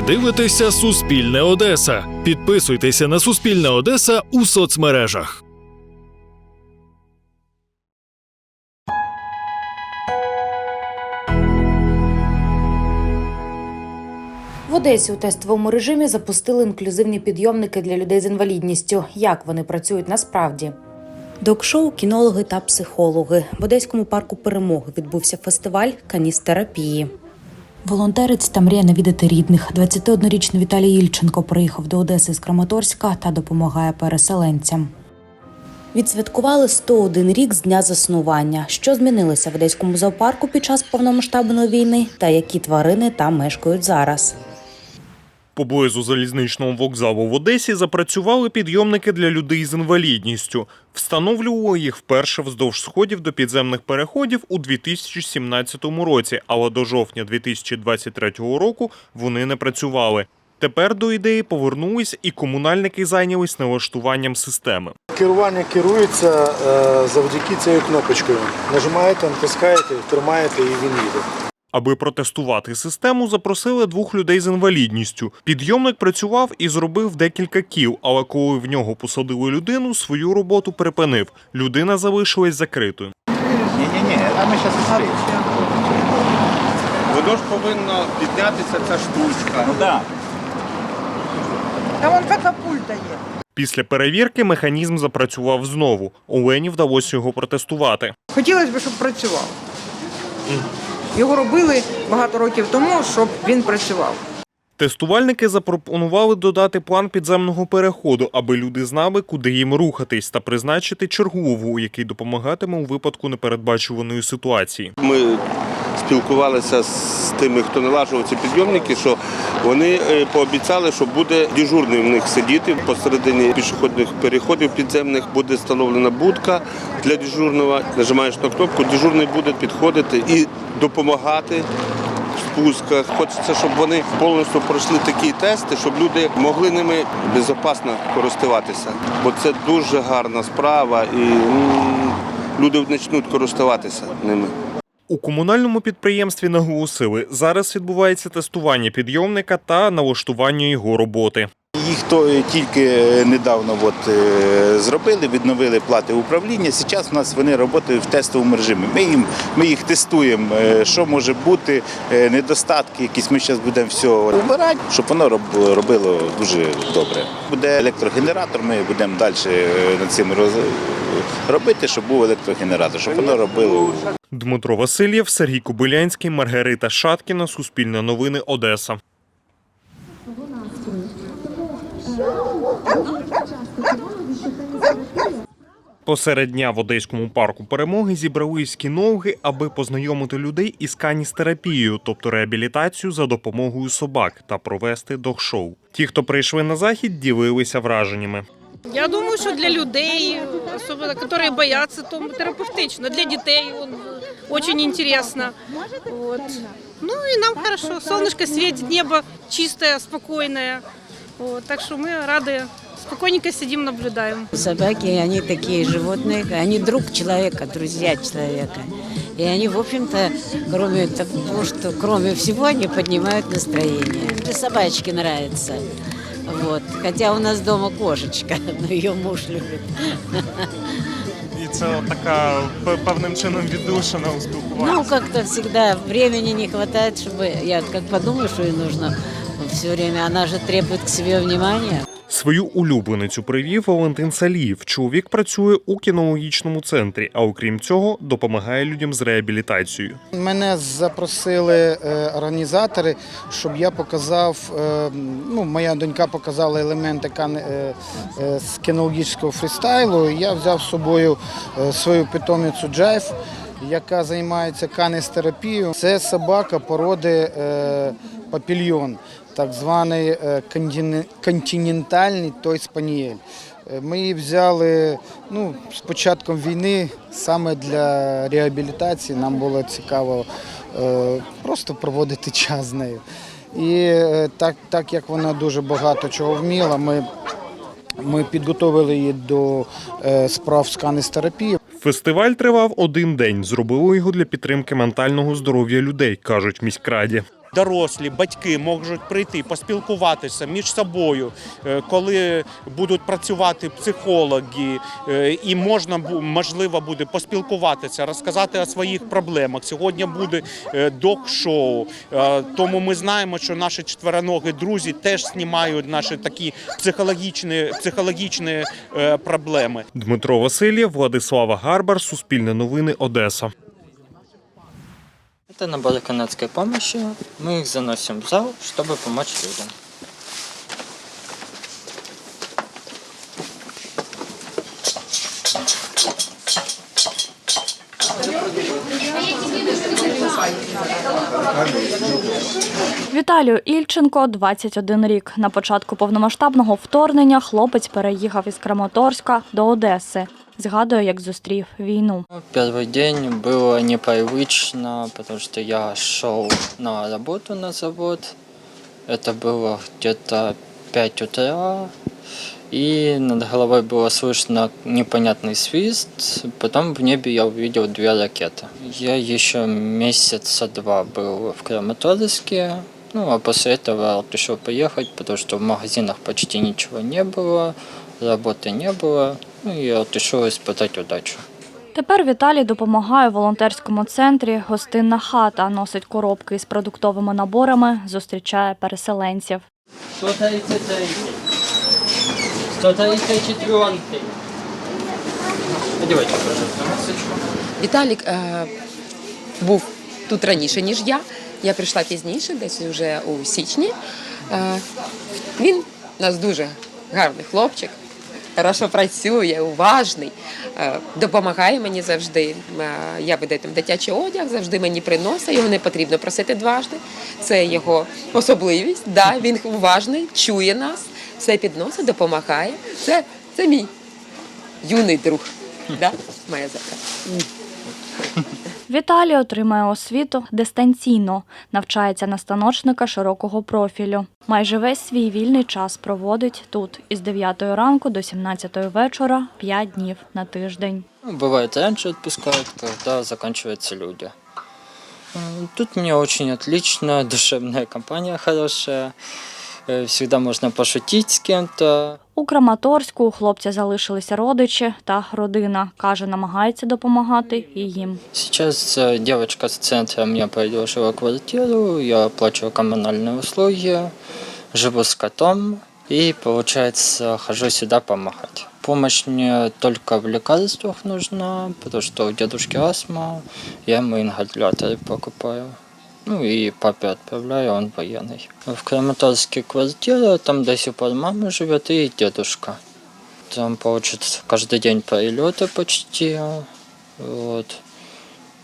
Ви дивитеся Суспільне Одеса. Підписуйтеся на Суспільне Одеса у соцмережах. В Одесі у тестовому режимі запустили інклюзивні підйомники для людей з інвалідністю. Як вони працюють насправді? Док-шоу, кінологи та психологи. В Одеському парку перемоги відбувся фестиваль каністерапії. Волонтерець та мріє навідати рідних. 21-річний Віталій Ільченко приїхав до Одеси з Краматорська та допомагає переселенцям. Відсвяткували 101 рік з дня заснування. Що змінилося в одеському зоопарку під час повномасштабної війни, та які тварини там мешкають зараз. Поблизу залізничного вокзалу в Одесі запрацювали підйомники для людей з інвалідністю. Встановлювали їх вперше вздовж сходів до підземних переходів у 2017 році, але до жовтня 2023 року вони не працювали. Тепер до ідеї повернулись і комунальники зайнялись налаштуванням системи. Керування керується е, завдяки цією кнопочкою. Нажимаєте, натискаєте, тримаєте і він їде. Аби протестувати систему, запросили двох людей з інвалідністю. Підйомник працював і зробив декілька кіл, але коли в нього посадили людину, свою роботу припинив. Людина залишилась закритою. Ні-ні-ні, а ми зараз. Воно ж повинно піднятися ця штучка. Ну так. Там вон катапульта є. Після перевірки механізм запрацював знову. Олені вдалося його протестувати. Хотілося б, щоб працював. Його робили багато років тому, щоб він працював. Тестувальники запропонували додати план підземного переходу, аби люди знали, куди їм рухатись, та призначити чергову, який допомагатиме у випадку непередбачуваної ситуації. Ми спілкувалися з тими, хто налажував ці підйомники, що вони е, пообіцяли, що буде дежурний в них сидіти. Посередині пішохідних переходів підземних буде встановлена будка для дежурного. Нажимаєш на кнопку, дежурний буде підходити і допомагати. в Спусках хочеться, щоб вони повністю пройшли такі тести, щоб люди могли ними безпечно користуватися. Бо це дуже гарна справа, і люди почнуть користуватися ними. У комунальному підприємстві наголосили, зараз відбувається тестування підйомника та налаштування його роботи. То тільки недавно от, е, зробили, відновили плати управління. Зараз у нас вони працюють в тестовому режимі. Ми, їм, ми їх тестуємо, е, що може бути, е, недостатки, якісь ми зараз будемо все вибирати, щоб воно роб- робило дуже добре. Буде електрогенератор, ми будемо далі над цим робити, щоб був електрогенератор, щоб воно робило. Дмитро Васильєв, Сергій Кобилянський, Маргарита Шаткіна, Суспільне новини, Одеса. Посеред дня в Одеському парку перемоги зібрались кінологи, аби познайомити людей із каністерапією, тобто реабілітацію за допомогою собак, та провести док-шоу. Ті, хто прийшли на захід, ділилися враженнями. Я думаю, що для людей, особливо, які бояться, то терапевтично. Для дітей он, дуже інтересно. Вот. Ну і нам хорошо. Солнышко світить, небо чисте, спокійне. Вот. Так що ми раді, спокійненько сидимо, наблюдаємо. Собаки, они такие животные, они друг человека, друзья человека. И они, в общем-то, кроме того, что кроме всего, они поднимают настроение. Мне собачки нравятся. Вот. Хотя у нас дома кошечка, но ее муж любит. І це така певним чином віддушина у спілкуванні. Ну, как-то всегда времени не хватает, чтобы я как подумаю, что ей нужно все время. Она же требует к себе внимания. Свою улюбленицю привів Валентин Саліїв. Чоловік працює у кінологічному центрі, а окрім цього, допомагає людям з реабілітацією. Мене запросили е, організатори, щоб я показав. е, Ну, моя донька показала елементи кан- е, з кінологічного фрістайлу. Я взяв з собою свою питомицю Джайв, яка займається каністерапією. Це собака породи е, папільйон, так званий е, континентальний той спанієль. Е, Ми її взяли ну, з початком війни саме для реабілітації. Нам було цікаво е, просто проводити час з нею. І так, так як вона дуже багато чого вміла, ми, ми підготовили її до справ з каністерапії. Фестиваль тривав один день. Зробили його для підтримки ментального здоров'я людей, кажуть міськраді. Дорослі, батьки можуть прийти, поспілкуватися між собою, е, коли будуть працювати психологи, е, і можна можливо буде поспілкуватися, розказати о своїх проблемах. Сьогодні буде е, док-шоу. Тому ми знаємо, що наші четвероногі друзі теж знімають наші такі психологічні, психологічні проблеми. Дмитро Васильєв, Владислава Гарбар, Суспільне новини, Одеса. Это наборы канадской помощи. Мы их заносим в зал, чтобы помочь людям. Віталію Ільченко 21 рік. На початку повномасштабного вторгнення хлопець переїхав із Краматорська до Одеси. Згадує, як зустрів війну. Ну, Первый день было непривычно, потому что я шел на работу на завод. Это было где-то 5 утра. И над головой было слышно непонятный свист. Потом в небе я увидел две ракеты. Я еще месяца два был в Краматорске. Ну, а после этого решил поехать, потому что в магазинах почти ничего не было, работы не было. Ну, я решил испытать удачу. Тепер Віталій допомагає в волонтерському центрі Гостинна хата, носить коробки із продуктовими наборами, зустрічає переселенців. 133. 134. Одевайте, пожалуйста, масочку. Віталік е, був тут раніше, ніж я. Я прийшла пізніше, десь вже у січні. Е, він у нас дуже гарний хлопчик, хорошо працює, уважний, е, допомагає мені завжди. Е, я видаю там дитячий одяг, завжди мені приносить, його не потрібно просити дважди. Це його особливість. Да, він уважний, чує нас, все підносить, допомагає. Це, це мій юний друг. Да? Моя зака. Віталій отримає освіту дистанційно, навчається на станочника широкого профілю. Майже весь свій вільний час проводить тут із 9 ранку до 17 вечора 5 днів на тиждень. Ну, Бывает раньше отпускают, когда заканчиваются люди. Тут мне очень отлично, душевная компания хорошая. Э, Всегда можно пошутить с кем-то. У Краматорську у хлопця залишилися родичі та родина. Каже, намагається допомагати і їм. Сейчас э, девочка с центра мне предложила квартиру, я оплачиваю коммунальные услуги, живу с котом и, получается, хожу сюда помогать. Помощь мне только в лекарствах нужна, потому что у дедушки астма, я ему ингаляторы покупаю. Ну и папе отправляю, он военный. В Краматорске квартира, там до сих пор мама живет и дедушка. Там, получится, каждый день прилеты почти. Вот.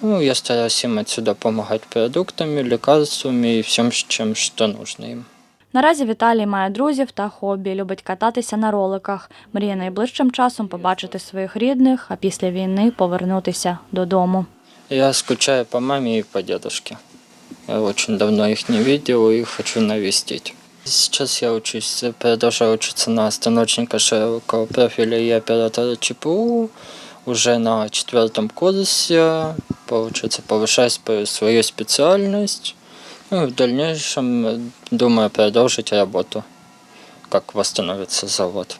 Ну, я стараюсь им отсюда помогать продуктами, лекарствами и всем, с чем что нужно им. Наразі Віталій має друзів та хобі, любить кататися на роликах. Мріє найближчим часом побачити своїх рідних, а після війни повернутися додому. Я скучаю по маме и по дедушке. Очень давно их не видел и хочу навестить. Сейчас я учусь, продолжаю учиться на станочника широкого профиля и оператора ЧПУ. Уже на четвертом курсе, получается, повышаю свою- свою специальность. Ну в дальнейшем э, думаю продолжить работу, как восстановится завод.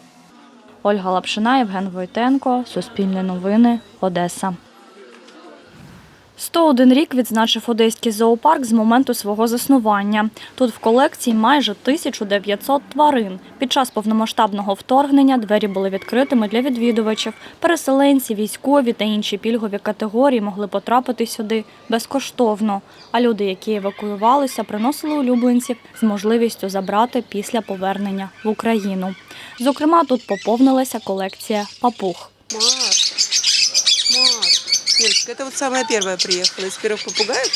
Ольга Лапшина, Євген Войтенко, Суспільне новини, Одеса. 101 рік відзначив Одеський зоопарк з моменту свого заснування. Тут в колекції майже 1900 тварин. Під час повномасштабного вторгнення двері були відкритими для відвідувачів. Переселенці, військові та інші пільгові категорії могли потрапити сюди безкоштовно. А люди, які евакуювалися, приносили улюбленців з можливістю забрати після повернення в Україну. Зокрема, тут поповнилася колекція папуг. Девочка, это вот самая первая приехала из первых попугаев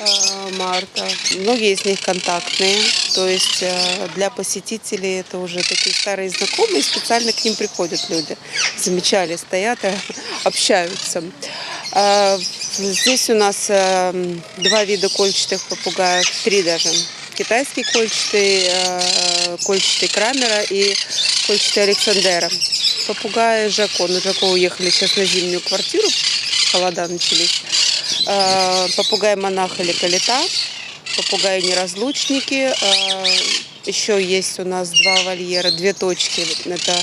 э, Марта. Многие из них контактные, то есть э, для посетителей это уже такие старые знакомые, специально к ним приходят люди. Замечали, стоят, э, общаются. Здесь у нас два вида кольчатых попугаев, три даже. Китайский кольчатый, кольчатый Крамера и кольчатый Александера. Попугаи Жако. Ну, Жако уехали сейчас на зимнюю квартиру, холода начались. Э, Попугай монах или калита. попугаи-неразлучники. Э, Еще есть у нас два вольера, две точки. Это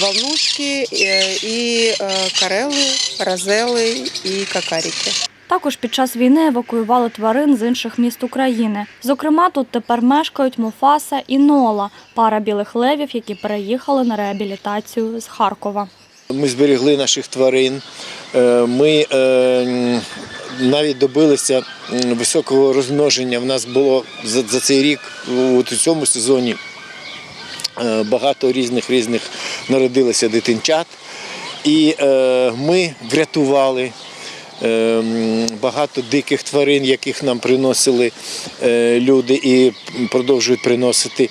волнушки э, и э, карелы, розелы и кокарики. Також під час війни евакуювали тварин з інших міст України. Зокрема, тут тепер мешкають Муфаса і Нола, пара білих левів, які переїхали на реабілітацію з Харкова. Ми зберегли наших тварин. Е, Ми е, навіть добилися високого розмноження. В нас було за, цей рік от у цьому сезоні е, багато різних різних народилося дитинчат. І ми врятували багато диких тварин, яких нам приносили люди і продовжують приносити.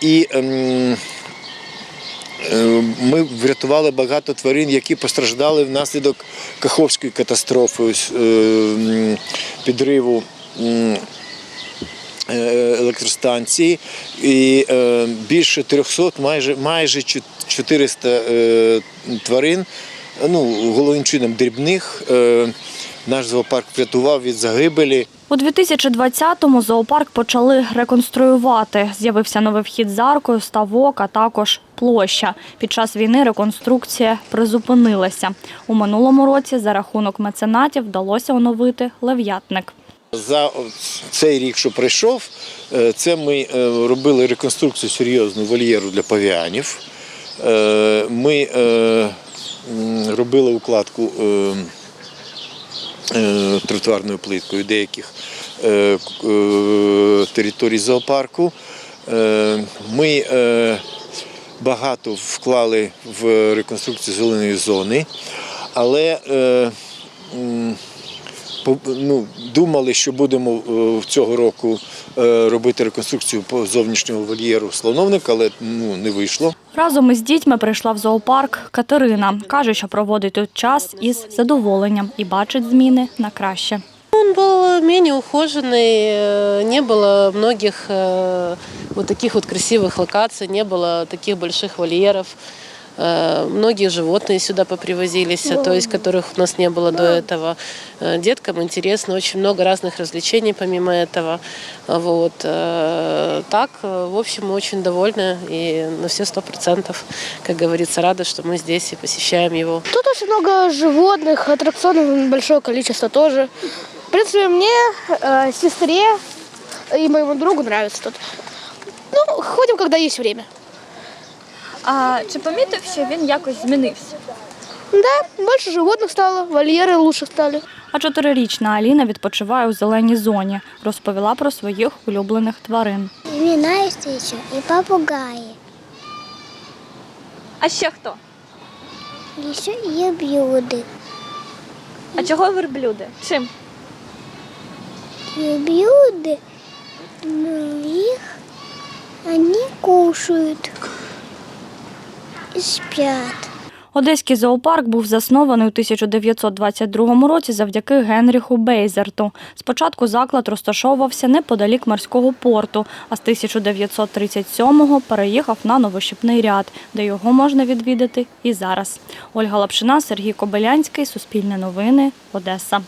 І ем, Ми врятували багато тварин, які постраждали внаслідок Каховської катастрофи, е, підриву е, електростанції. І е, більше 300, майже, майже 400 е, тварин, ну, головним чином дрібних, е, наш зоопарк врятував від загибелі. У 2020-му зоопарк почали реконструювати. З'явився новий вхід з аркою, ставок, а також площа. Під час війни реконструкція призупинилася. У минулому році за рахунок меценатів вдалося оновити лев'ятник. За цей рік, що пройшов, е, це ми е, робили реконструкцію серйозну вольєру для павіанів. Е, Ми робили укладку тротуарною плиткою деяких е, е, територій зоопарку. Е, Ми е, багато вклали в реконструкцію зеленої зони, але е, ну, думали, що будемо е, цього року е, робити реконструкцію по зовнішнього вольєру слоновника, але ну, не вийшло. Разом із дітьми прийшла в зоопарк Катерина. Каже, що проводить тут час із задоволенням і бачить зміни на краще. Он был менее ухоженный, э, не было многих э, вот таких вот красивых локаций, не было таких больших вольеров. Э, Многие животные сюда попривозились, то есть которых у нас не было до этого. Э, Деткам интересно, очень много разных развлечений помимо этого. Вот. э, Так, в общем, мы очень довольны и на все сто процентов, как говорится, рады, что мы здесь и посещаем его. Тут очень много животных, аттракционов большое количество тоже. В принципе, мне, э, сестре и моему другу нравится тут. Ну, ходим, когда есть время. А чи помітив, що він якось змінився? Да, больше животных стало, вольеры лучше стали. А чотирирічна Аліна відпочиває у зеленій зоні. Розповіла про своїх улюблених тварин. Имена есть еще и попугаи. А ще хто? Еще и блюды. А чого верблюди? Чим? И блюды, ну, их они кушают и спят. Одеський зоопарк був заснований у 1922 році завдяки Генріху Бейзерту. Спочатку заклад розташовувався неподалік морського порту, а з 1937-го переїхав на Новощипний ряд, де його можна відвідати і зараз. Ольга Лапшина, Сергій Кобилянський, Суспільне новини, Одеса.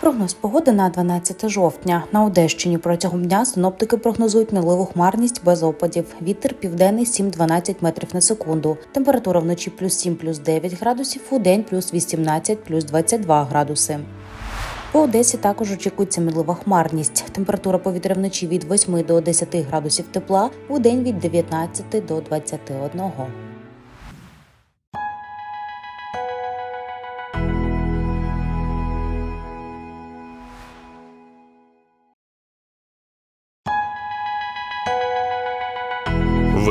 Прогноз погоди на 12 жовтня. На Одещині протягом дня синоптики прогнозують мінливу хмарність без опадів. Вітер південний 7-12 метрів на секунду. Температура вночі плюс 7, плюс 9 градусів, у день плюс 18, плюс 22 градуси. По Одесі також очікується мінлива хмарність. Температура повітря вночі від 8 до 10 градусів тепла, у день від 19 до 21.